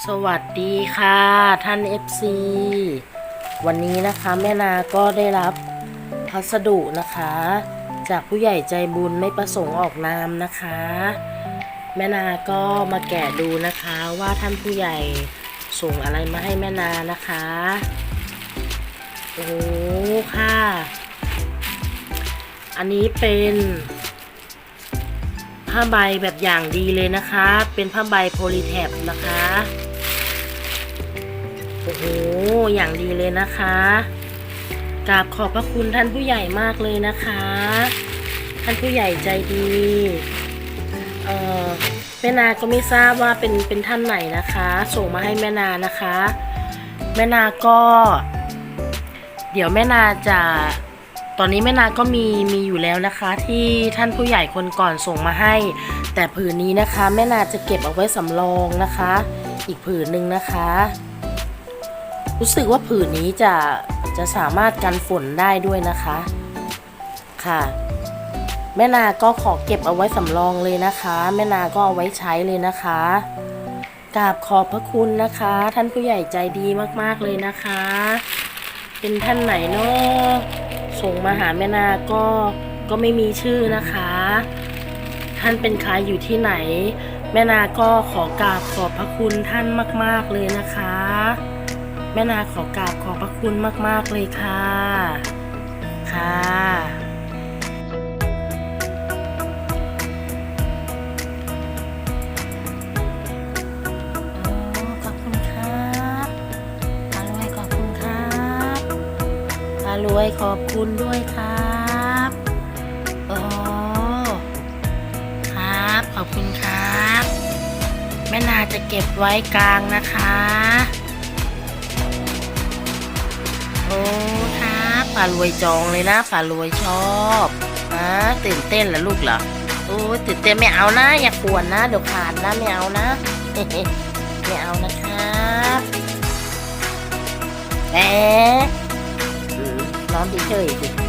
สวัสดีค่ะท่าน FC วันนี้นะคะแม่นาก็ได้รับพัสดุนะคะ จากผู้ใหญ่ใจบุญไม่ประสงค์ออกนามนะคะ แม่นาก็มาแกะดูนะคะว่าท่านผู้ใหญ่ส่งอะไรมาให้แม่นานะคะโอ้ค่ะ อันนี้เป็น ผ้าใบแบบอย่างดีเลยนะคะ เป็นผ้าใบโพลีแทบนะคะ โอ้โห อย่างดีเลยนะคะกราบขอบพระคุณท่านผู้ใหญ่มากเลยนะคะ ท่านผู้ใหญ่ใจดี เอ่อแม่นา ก็ไม่ทราบว่าเป็นเป็นท่านไหนนะคะ ส่งมาให้แม่นานะคะ แม่นาก็ เดี๋ยวแม่นาจะ ตอนนี้แม่นาก็มีมีอยู่แล้วนะคะ ที่ท่านผู้ใหญ่คนก่อนส่งมาให้ แต่ผืนนี้นะคะ แม่นาจะเก็บเอาไว้สำรองนะคะ อีกผืนหนึ่งนะคะ รู้สึกว่าผืนนี้จะจะสามารถกันฝนได้ด้วยนะคะค่ะ แม่นาก็ขอเก็บเอาไว้สำรองเลยนะคะ แม่นาก็เอาไว้ใช้เลยนะคะกราบขอบพระคุณนะคะ ท่านผู้ใหญ่ใจดีมากๆเลยนะคะ เป็นท่านไหนเนาะ ส่งมาหาแม่นาก็ก็ไม่มีชื่อนะคะ ท่านเป็นใครอยู่ที่ไหน แม่นาก็ขอกราบขอบพระคุณท่านมาก ๆเลยนะคะ แม่นาขอกราบขอบพระคุณมาก ๆเลยค่ะค่ะารวยขอบคุณด้วยครับโอ้ครับขอบคุณครับ แม่นาจะเก็บไว้กลางนะคะโอ้ครับฝารวยจองเลยนะฝารวยชอบอ่าตื่นเต้นเหรอลูกเหรอโอ้ตื่นเต้นไม่เอานะ อย่าขวนนะเดี๋ยวขาดนะไม่เอานะไม่เอานะครั บ